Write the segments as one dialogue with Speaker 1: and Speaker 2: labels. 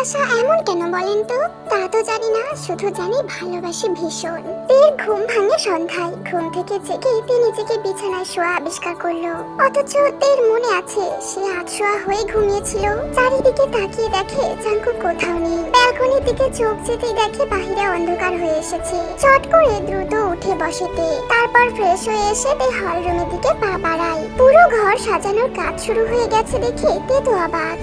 Speaker 1: ভালোবাসা এমন কেন বলেন তো? তা তো জানি না, শুধু জানি ভালোবাসি ভীষণ। এর ঘুম ভাঙে সন্ধ্যায়। ঘুম থেকে জেগে তে নিজেকে বিছানায় শোয়া আবিষ্কার করল। অথচ তের মনে আছে, সে আটশোয়া হয়ে ঘুমিয়েছিল। চারিদিকে তাকিয়ে দেখে জাঙ্কু কোথাও নেই। দিকে চোখ যেতেই দেখে বাহিরে অন্ধকার হয়ে এসেছে। চট করে দ্রুত উঠে বসে তে। তারপর ফ্রেশ হয়ে এসে তে হল রুমের দিকে পা পুরো ঘর সাজানোর কাজ শুরু হয়ে গেছে দেখে তে তো অবাক।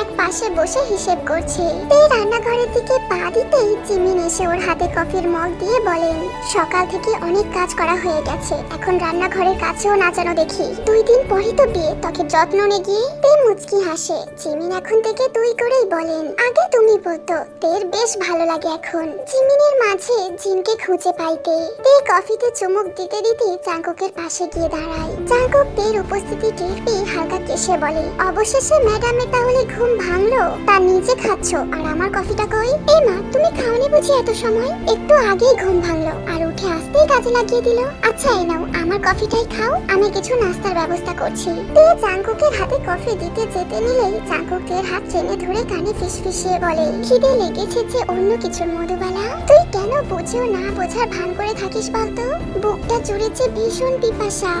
Speaker 1: এক পাশে বসে হিসেব করছে। তে রান্নাঘরের দিকে পা দিতেই জিমিন এসে ওর হাতে কফির মগ দিয়ে বলেন, সকাল থেকে অনেক কাজ করা হয়ে গেছে। এখন রান্নাঘরের কাছেও না যেন দেখি। দুই দিন পরই তো বিয়ে তোকে যত্ন নে গিয়ে তে মুচকি হাসে। জিমিন এখন থেকে তুই করেই বলেন, আগে তুমি বলতো তের বেশ ভালো লাগে এখন। জিমিনের মাঝে জিনকে খুঁজে পাইতে। তে কফিতে চুমুক দিতে দিতে চাঙ্কুকের পাশে গিয়ে দাঁড়ায়। চাঙ্কুক তের উপস্থিতি টের পেয়ে হালকা কেসে বলে, অবশেষে ম্যাডামের তাহলে ঘুম ভাঙলো? তা নিজে খাচ্ছ, আর আমার কফিটা কই? এই মা, তুমি খাওনি বুঝি এত সময়? একটু আগেই ঘুম ভাঙলো, আর উঠে আসতেই কাজে লাগিয়ে দিল। আচ্ছা এই নাও, আমার কফিটাই খাও, আমি কিছু নাস্তার ব্যবস্থা করছি। তে চাঙ্কুকের হাতে কফি দিতে যেতে নিলেই চাঙ্কুকের হাত টেনে ধরে কানে ফিসফিসিয়ে বলে খিদে লেগেছে যে অন্য কিছুর মধুবালা। তুই কেন বুঝেও না, বোঝার ভান করে থাকিস বলতো? বুকটা জুড়েছে ভীষণ পিপাসা।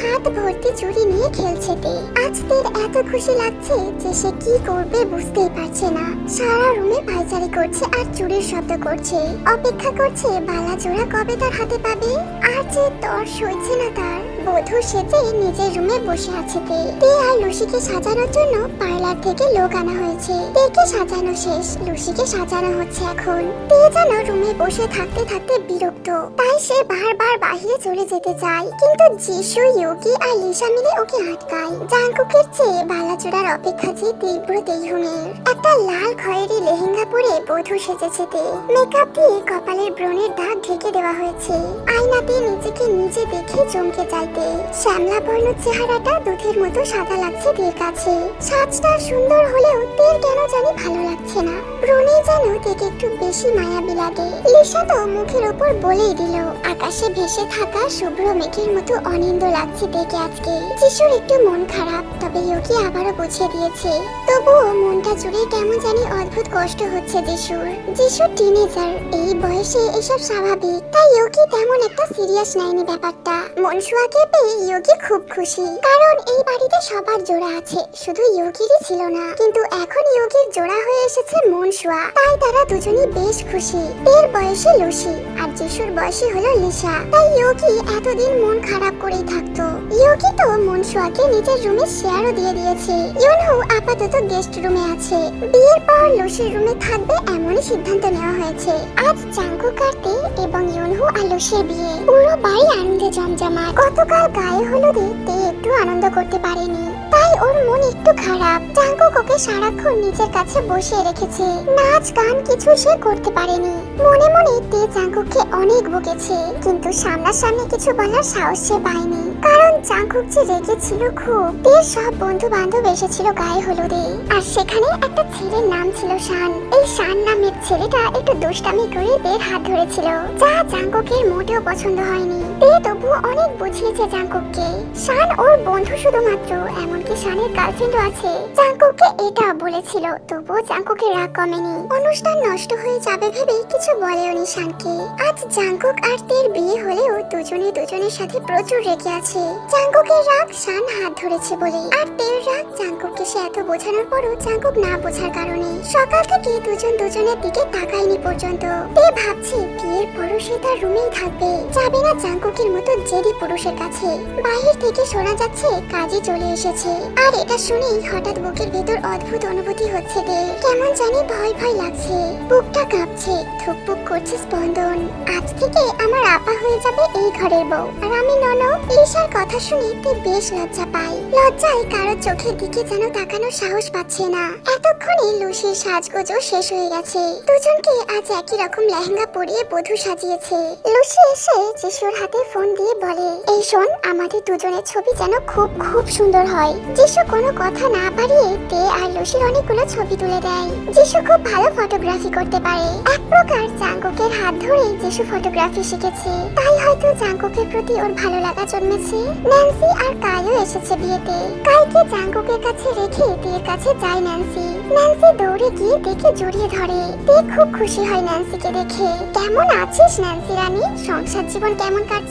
Speaker 1: হাত ভর্তি চুরি নিয়ে খেলছে তে। আজ তের এত খুশি লাগছে যে সে কি করবে বুঝতেই পারছে না। সারা রুমে পাইচারি করছে আর চুরির শব্দ করছে। অপেক্ষা করছে বালা জোড়া কবে তার হাতে পাবে? আর যে তর সইছে না তার। বধূ সেজে নিজের রুমে বসে আছে তে তে আর লুসিকে সাজানোর জন্য পার্লার থেকে লোক আনা হয়েছে? তেকে সাজানো শেষ? লুসিকে সাজানো হচ্ছে এখন। তে যেন রুমে বসে থাকতে থাকতে বিরক্ত। তাই সে বারবার বাইরে চলে যেতে চায়। কিন্তু যিশু, ইয়োগি আর লিসা মিলে ওকে আটকায়। জাঙ্কুকের চেয়ে বালাচোড়ার অপেক্ষা যে তীব্র দেহুনের একটা লাল খয়েরি লেহেঙ্গা পরে বধূ সেজেছে তে। মেকআপ দিয়ে কপালের ব্রণের দাগ ঢেকে দেওয়া হয়েছে। আয়নাতে নিজেকে নিজে দেখে চমকে যাইতে শ্যামলা বর্ণ চেহারাটা দুধের মতো সাদা লাগছে তের কাছে। সাজটা সুন্দর হলেও তীর কেন জানি ভালো লাগছে না। ব্রণে যেন তেকে একটু বেশি মায়াবী লাগে। লিসা তো মুখের ওপর বলেই দিল, আকাশে ভেসে থাকা শুভ্র মেঘের মতো অনিন্দ লাগছে দেখে আজকে। যিশুর একটু মন খারাপ, তবে ইয়োগি আবারও বুঝিয়ে দিয়েছে? তবুও মনটা জুড়ে কেমন জানি অদ্ভুত কষ্ট হচ্ছে যিশুর। যিশু টিনেজার এই বয়সে এসব স্বাভাবিক, তাই ইয়োগি তেমন একটা সিরিয়াস নেয়নি ব্যাপারটা। মনসুয়াকে পেয়ে ইয়োগি খুব খুশি, কারণ এই বাড়িতে সবার জোড়া আছে, শুধু ইয়োগিরই ছিল না, কিন্তু এখন ইয়োগির জোড়া হয়ে এসেছে মনসুয়া তাই তারা দুজনই বেশ খুশি। এর বয়সে লুসি, আর যিশুর বয়সে হলো লিসা। তাই ইয়োগি এতদিন মন খারাপ করেই থাকতো। ইয়োগি তো মনসুয়াকে নিজের রুমে শেয়ারও দিয়ে দিয়েছে। ইউনহু আপাতত গেস্ট রুমে আছে। বিয়ের পর লুসির রুমে থাকবে এমনই সিদ্ধান্ত নেওয়া হয়েছে। আজ চাঙ্কু কাটতে এবং ইউনহু আর লুসির বিয়ে। পুরো বাড়ি আনন্দে জমজমাট। গতকাল গায়ে হলুদে তে একটু আনন্দ করতে পারেনি। তাই ওর মন একটু খারাপ। চাঙ্কুক ওকে সারাক্ষণ নিজের কাছে বসিয়ে রেখেছে। নাচ, গান কিছু সে করতে পারেনি। মনে মনে তে চাঙ্কুককে অনেক বকেছে কিন্তু সামনাসামনি কিছু বলার সাহস সে পায়নি। কারণ চাঙ্কুক যে রেগেছিল খুব তের সব বন্ধু বান্ধব এসেছিল গায়ে হলুদে। আর সেখানে একটা ছেলের নাম ছিল শান। এই শান নামের ছেলেটা একটু দুষ্টামি করে দের হাত ধরেছিল, যা চাঙ্কুকের মোটেও পছন্দ হয়নি। তে তবু অনেক বুঝিয়েছে চাঙ্কুককে শান ওর বন্ধু শুধুমাত্র, এমনকি শানের গার্লফ্রেন্ডও আছে। চাঙ্কুককে এটা বলেছিল, তবুও চাঙ্কুকের রাগ কমেনি। অনুষ্ঠান নষ্ট হয়ে যাবে ভেবে কিছু বলেওনি শানকে। আজ জাঙ্কুক আর তের বিয়ে হলেও দুজনে দুজনের সাথে প্রচুর রেগে আছে। জাঙ্কুকের রাগ শান হাত ধরেছে বলে, আর তের রাগ জাঙ্কুককে সে এত বোঝানোর পরও জাঙ্কুক না বোঝার কারণে। সকাল থেকে দুজন দুজনের দিকে তাকায়নি পর্যন্ত। তে ভাবছে, বিয়ের পরও সে তার রুমেই থাকবে। যাবে না জাঙ্কুকের মতো জেদি পুরুষের কাছে বাহির থেকে শোনা যাচ্ছে, কাজে চলে এসেছে। আর এটা শুনেই হঠাৎ বুকের ভেতর অদ্ভুত অনুভূতি হচ্ছে তে কেমন জানি ভয় ভয় লাগছে। বুকটা কাঁপছে ধুকপুক করছে স্পন্দন। আজ থেকে আমার আপা হয়ে যাবে এই ঘরের বউ। আর আমি নন লিসার কথা শুনে বেশ লজ্জা পাই। লজ্জায় কারও চোখের দিকে যেন তাকানোর সাহস পাচ্ছে না। এতক্ষণে লুসির সাজগোজও শেষ হয়ে গেছে। দুজনকে আজ একই রকম লেহেঙ্গা পরিয়ে বধূ সাজিয়েছে। লুসি এসে যিশুর হাতে ফোন দিয়ে বলে, এই শোন, আমাদের দুজনের ছবি যেন খুব খুব সুন্দর হয়। যিশু কোনো কথা না পারিয়ে তে আর লুসির অনেকগুলো ছবি তুলে দেয়। যিশু খুব ভালো ফটোগ্রাফি করতে পারে। এক প্রকার জাঙ্কুকের হাত ধরে যিশু ফটোগ্রাফি শিখেছে। তাই হয়তো জাঙ্কুকের প্রতি ওর ভালো লাগা জন্মেছে। ন্যান্সি আর কাইও এসেছে বিয়েতে। কাইকে জাঙ্কুকের কাছে রেখে তের কাছে যায় ন্যান্সি। ন্যান্সি দৌড়ে গিয়ে দেখে জড়িয়ে ধরে। তে খুব খুশি হয় ন্যান্সিকে দেখে। কেমন আছিস ন্যান্সি রানী? সংসার জীবন কেমন কাটছে?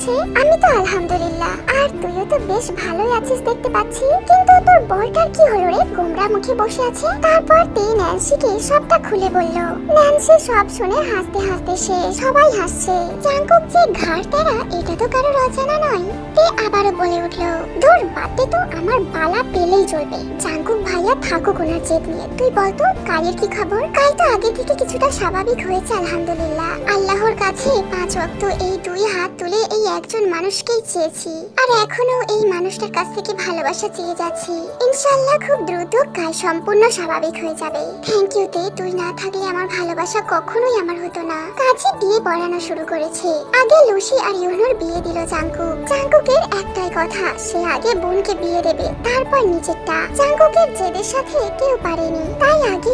Speaker 1: আমি তো আলহামদুলিল্লাহ। আর তুইও তো বেশ ভালোই আছিস দেখতে পাচ্ছি। কিন্তু তোর বরটার কি হলো রে? গোমরা মুখে বসে আছে। তারপর তে ন্যান্সিকে সবটা খুলে বলল, ন্যান্সি সব শুনে হাসতে হাসতে সে সবাই হাসছে। জাঙ্কুক যে ঘাড় তারা এটা তো কারোর অজানা নয়। তে আবারও বলে উঠল দূর বাদে তো আমার বালা পেলেই চলবে। জাঙ্কুক ভাইয়া থাকুক ওনার জেদ নিয়ে। তুই বলতো কালের কি খবর? কাল তো আগে থেকে কিছুটা স্বাভাবিক হয়েছে, আলহামদুলিল্লাহ। আল্লাহর কাছে পাঁচ ওয়াক্ত এই দুই হাত তুলে এই একজন মানুষকেই চেয়েছি। আর এখনও এই মানুষটার কাছ থেকে ভালোবাসা চেয়ে যাচ্ছি। ইনশাআল্লাহ খুব দ্রুত কাল সম্পূর্ণ স্বাভাবিক হয়ে যাবে। থ্যাংক ইউ তে তুই না থাকলে আমার ভালোবাসা কখনোই আমার হতো না। কাজে বিয়ে পড়ানো শুরু করেছে। আগে লুসি আর ইউনোর বিয়ে দিল জাঙ্কুক। জাঙ্কুকের একটাই কথা, সে আগে বোনকে বিয়ে দেবে, তারপর নিজেরটা। জাঙ্কুকের জেদের সাথে কেউ পারেনি। তাই আগে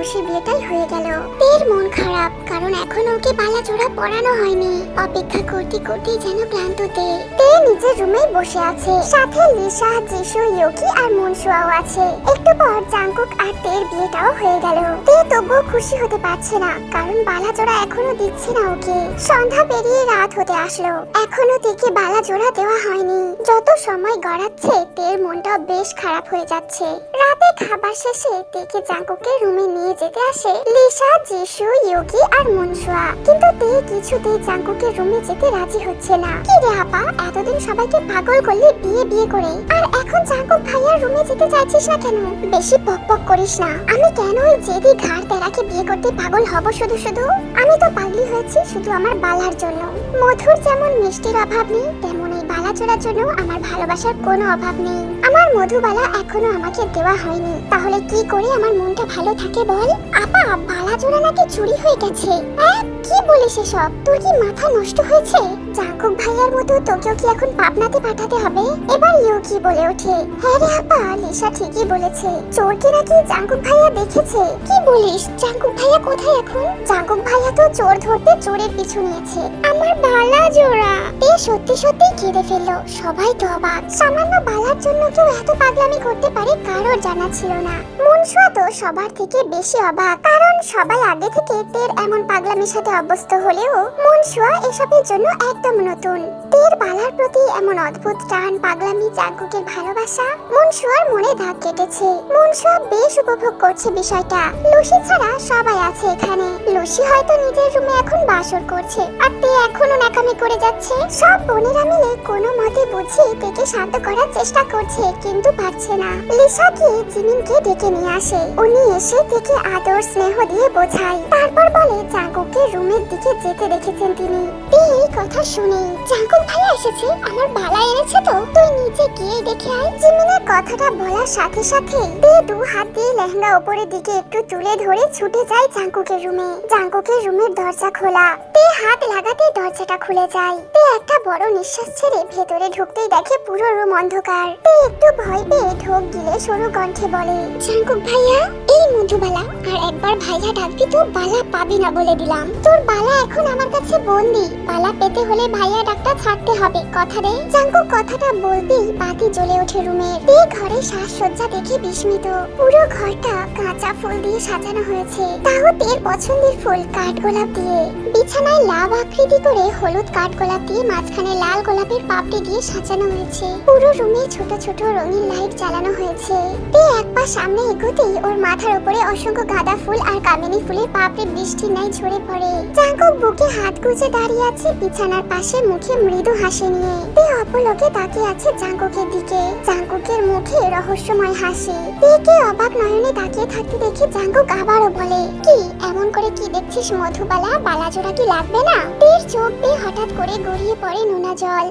Speaker 1: ইউনহু বিয়েটাই হয়ে গেল। তের মন খারাপ, কারণ এখনও ওকে বালা জোড়া পরানো হয়নি। অপেক্ষা করতে করতে যেন ক্লান্ত তে তে নিজের রুমে বসে আছে। সাথে লিসা জিসু ইয়োকি আর মনসুয়াও আছে। একটু পর জাঙ্কুক আর তের বিয়েটাও হয়ে গেল। তে তবুও খুশি হতে পারছে না, কারণ বালা জোড়া এখনও দিচ্ছে না ওকে। সন্ধ্যা পেরিয়ে রাত হতে আসলো। এখনও তেকে বালা জোড়া দেওয়া হয়নি। যত সময় গড়াচ্ছে, তের মনটা বেশ খারাপ হয়ে যাচ্ছে। রাতে খাবার শেষে তেকে জাঙ্কুকের রুমে নিয়ে আসে লিসা ইয়োগি আর মনসুয়া। কিন্তু তে কিছুতেই জাঙ্কুকের রুমে যেতে রাজি হচ্ছে না। কি রে আপা, এতদিন সবাইকে পাগল করলে বিয়ে বিয়ে করে আর এখন জাঙ্কুক ভাইয়ার রুমে যেতে চাইছিস না কেন? বেশি পক পক করিস না। আমি কেন ওই জেদি ঘাড় তেরাকে বিয়ে করতে পাগল হব শুধু শুধু? আমি তো পাগলি হয়েছি শুধু আমার বালার জন্য। মধুর যেমন মিষ্টির অভাব নেই তেমন এই বালা চোরার জন্য আমার ভালোবাসার কোনো অভাব নেই। আমার মধুবালা এখনও আমাকে দেওয়া হয়নি। তাহলে কি করে আমার মনটা ভালো থাকে বল? আপা, বালা জোড়া নাকি চুরি হয়ে গেছে? হ্যাঁ? কি বলিস এসব? তোর কি মাথা নষ্ট হয়েছে? জাঙ্কুক ভাইয়ার মতো তোকেও কি এখন পাবনাতে পাঠাতে হবে? এবার ইউ কি বলে ওঠে? হ্যাঁ রে আপা, লিসা ঠিকই বলেছে। চোরকে নাকি জাঙ্কুক ভাইয়া দেখেছে? কি বলিস? জাঙ্কুক ভাইয়া কোথায় এখন? জাঙ্কুক ভাইয়া তো চোর ধরতে চোরের পিছু নিয়েছে। আমার বালা জোড়া। এ সত্যি সত্যি কেঁদে ফেলল। সবাই তো অবাক। সামান্য বালার জন্য কেউ এত পাগলামি করতে পারে কারোর জানা ছিল না। মনসুয়া তো সবার থেকে বেশি অবাক। কারণ সবাই আগে থেকে তের এমন পাগলামির সাথে অভ্যস্ত হলেও মনসুয়া এসবের জন্য একদম নতুন। তের বালার প্রতি এমন অদ্ভুত টান, পাগলামি জাগুকের ভালোবাসা মনসুয়ার মনে দাগ কেটেছে। মনসুয়া বেশ উপভোগ করছে বিষয়টা। লুসি ছাড়া সবাই আছে এখানে। লুসি হয়তো নিজের রুমে এখন বাসর করছে, আর তে এখনও নাকামি করে যাচ্ছে। সব বোনেরা মিলে কোনো মতে বুঝিয়ে তেকে শান্ত করার চেষ্টা করছে, কিন্তু পারছে না। লিসা গিয়ে জিমিনকে ডেকে নিয়ে আসে। উনি এসে তেকে আদর, স্নেহ দিয়ে বোঝায়। তারপর বলে জাঙ্কুকে রুমের দিকে যেতে দেখেছেন তিনি। এই কথা শুনে জাঙ্কুক ভাই এসেছে। আমার বালা এনেছে তো। তুই নিচে গিয়ে দেখে আয়। জিমিনের কথাটা বলার সাথে সাথে তে দু হাত দিয়ে লেহেঙ্গা উপরের দিকে একটু তুলে ধরে ছুটে যায় জাঙ্কুকের রুমে। জাঙ্কুকের রুমের দরজা খোলা। তে হাত লাগাতে দরজাটা খুলে যায়। তে একটা বড় নিঃশ্বাস ছেড়ে ভেতরে ঢুকতেই দেখে পুরো রুম অন্ধকার। তে একটু ভয় পেয়ে ঢোক গিলে সরু কণ্ঠে বলে, জাঙ্কুক ভাইয়া, এই মধুবালা, আর একবার ভাইয়া ডাকবি তো বালা পাবি না বলে দিলাম। তোর বালা এখন আমার কাছে বন্দি। বালা পেতে হলে ভাইয়া ডাকটা ছাড়তে হবে। কথা দে। জাঙ্কুক কথাটা বলতেই বাতি জ্বলে ওঠে রুমের তে ঘরে সাজসজ্জা দেখে বিস্মিত। পুরো ঘরটা কাঁচা ফুল দিয়ে সাজানো হয়েছে। তাও তের পছন্দের ফুল কাঠগোলাপ দিয়ে। বিছানায় লাভ আকৃতি করে হলুদ কাঠগোলাপ দিয়ে মাঝখানে লাল গোলাপের পাপড়ি দিয়ে সাজানো হয়েছে। পুরো রুমে ছোট ছোট রঙিন লাইট জ্বালানো হয়েছে। তে এক পা সামনে এগোতেই ওর মাথার উপরে অসংখ্য গাঁদা ফুল আর কামিনী ফুলের পাপড়ি বৃষ্টি নাই ঝরে পড়ে। জাঙ্কুক বুকে হাত গুজে দাঁড়িয়ে আছে বিছানার পাশে, মুখে মৃদু হাসি নিয়ে। অপলকে তাকিয়ে আছে দিকে। মুখে রহস্যময় হাসি। অবাক নয়নে তাকিয়ে থাকতে দেখে আবারও বলে, কি, এমন করে কি দেখছিস মধুবালা? বালাজোড়া কি লাগবে না? তীর চোখ হঠাৎ করে গড়িয়ে পড়ে নোনা জল।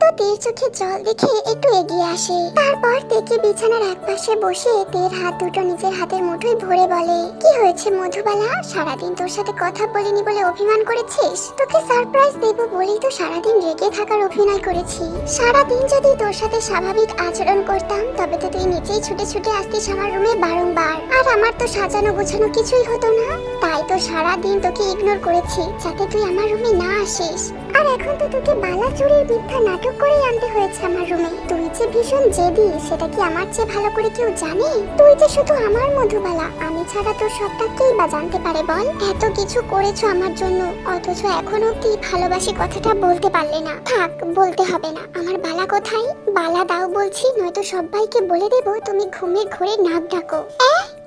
Speaker 1: তো তীর চোখে জল দেখে একটু এগিয়ে আসে। তারপর তেকে বিছানার একপাশে বসে তের হাত দুটো নিজের হাতের মুঠোয় ভরে বলে, কি হয়েছে মধুবালা? সারাদিন তোর সাথে কথা বলিনি বলে অভিমান করেছিস? তোকে সারপ্রাইজ দেব বলেই তো সারাদিন রেগে থাকার অভিনয় করেছি। সারাদিন যদি তোর সাথে স্বাভাবিক আচরণ করতাম, তবে তো তুই নিচেই ছুটে ছুটে আসতিস আমার রুমে বারংবার। আর আমার তো সাজানো গোছানো কিছুই হতো না। তাই তো সারা দিন তোকে ইগনোর করেছি, যাতে তুই আমার রুমে না আসিস। আর এখন তো তোকে বালা চুরির মিথ্যা নাটক করেই আনতে হয়েছে আমার রুমে। তুই যে ভীষণ জেদি, সেটা কি আমার চেয়ে ভালো করে কেউ জানে? তুই যে শুধু আমার মধুবালা, আমি ছাড়া তোর সবটা কেই বা জানতে পারে বল? এত কিছু করেছ আমার জন্য, অথচ এখন অব্দি ভালোবাসি কথাটা বলতে পারলে না। থাক, বলতে হবে না। আমার বালা কোথায়? বালা দাও বলছি, নয়তো সবাইকে বলে দেবো, তুমি ঘুমে ঘুরে নাক ডাকো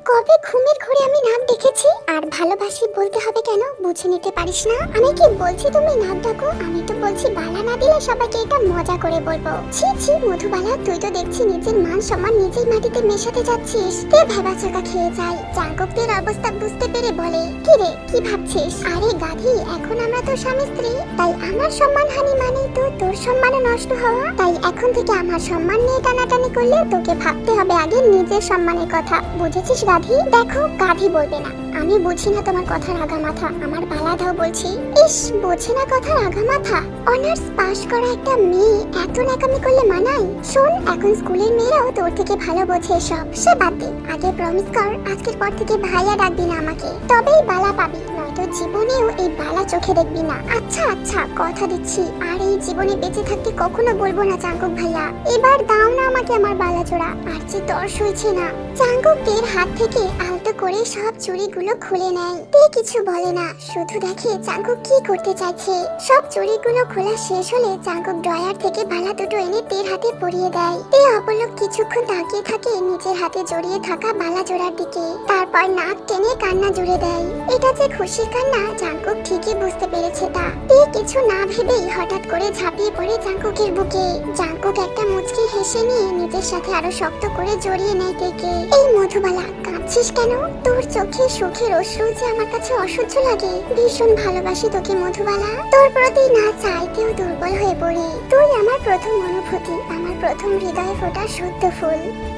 Speaker 1: কবে ঘুমের ঘরে আমি নাক ডেকেছি? আর ভালোবাসি বলতে হবে কেন? বুঝে নিতে পারিস না? আমি কি বলছি তুমি নাক ডাকো? আমি তো বলছি বালা না দিলে সবাইকে এটা মজা করে বলব। ছি ছি, মধুবালা, তুই তো দেখছি নিজের মান সম্মান নিজেই মাটিতে মেশাতে যাচ্ছিস। তে ভেবা চাকা খেয়ে যাই। জাঙ্গকদের অবস্থা বুঝতে পেরে বলে, কি রে, কি ভাবছিস? আরে গাধি, এখন আমরা তো স্বামী স্ত্রী। তাই আমার সম্মান হানি মানেই তো তোর সম্মানও নষ্ট হওয়া। তাই এখন থেকে আমার সম্মান নিয়ে টানাটানি করলে তোকে ভাবতে হবে আগে নিজের সম্মানের কথা। বুঝেছিস গাধি? দেখো, গাধি বলবে না। আমি বুঝি না তোমার কথার আগা মাথা আমার পালা দাও বলছি, ইস, বোঝে না কথার আগা মাথা অনার্স পাশ করা একটা মেয়ে, এত নাকামি করলে মানাই শোন, এখন স্কুলের মেয়েরাও তোর থেকে ভালো বোঝে সব। সে বাদ দে। আগে প্রমিস কর, আজকের পর থেকে ভাইয়া ডাকবি না আমাকে। তবেই বালা পাবি। নয়তো জীবনেও এই বালা চোখে দেখবি না। আচ্ছা আচ্ছা কথা দিচ্ছি। আর এই জীবনে বেঁচে থাকতে কখনো বলব না চাঙ্কুক ভাইয়া। এবার দাও না আমাকে আমার বালা জোড়া। আর যে তর হয়েছে না। চাঙ্কুকদের হাত থেকে আলতো করে সব চুড়িগুলো খুলে নেয়। তে কিছু বলে না। শুধু দেখে চাঙ্কুক কি করতে চাইছে। সব চুড়িগুলো খোলা শেষ হলে চাঙ্কুক ড্রয়ার থেকে বালা দুটো এনে তের হাতে পরিয়ে দেয়। তে অপলক কিছুক্ষণ তাকিয়ে থাকে নিজের হাতে জড়িয়ে থাকা বালা জোড়ার দিকে। তারপর নাক টেনে কান্না জুড়ে দেয়। এটা যে খুশির কান্না জাঙ্কুক ঠিকই বুঝতে পেরেছে তা। তে কিছু না ভেবেই হঠাৎ করে ঝাঁপিয়ে পড়ে জাঙ্কুকের বুকে। জাঙ্কুক একটা মুচকি হেসে নিয়ে নিজের সাথে আরও শক্ত করে জড়িয়ে নেয় তেকে। এই মধুবালা, কাঁদছিস কেন? তোর চোখে সুখের অশ্রু যে আমার কাছে অসহ্য লাগে। ভীষণ ভালোবাসি তোকে, মধুবালা। তোর প্রতি না চাইতেও দুর্বল হয়ে পড়ি। তুই আমার প্রথম অনুভূতি, আমার প্রথম হৃদয়ে ফোটা শুদ্ধ ফুল।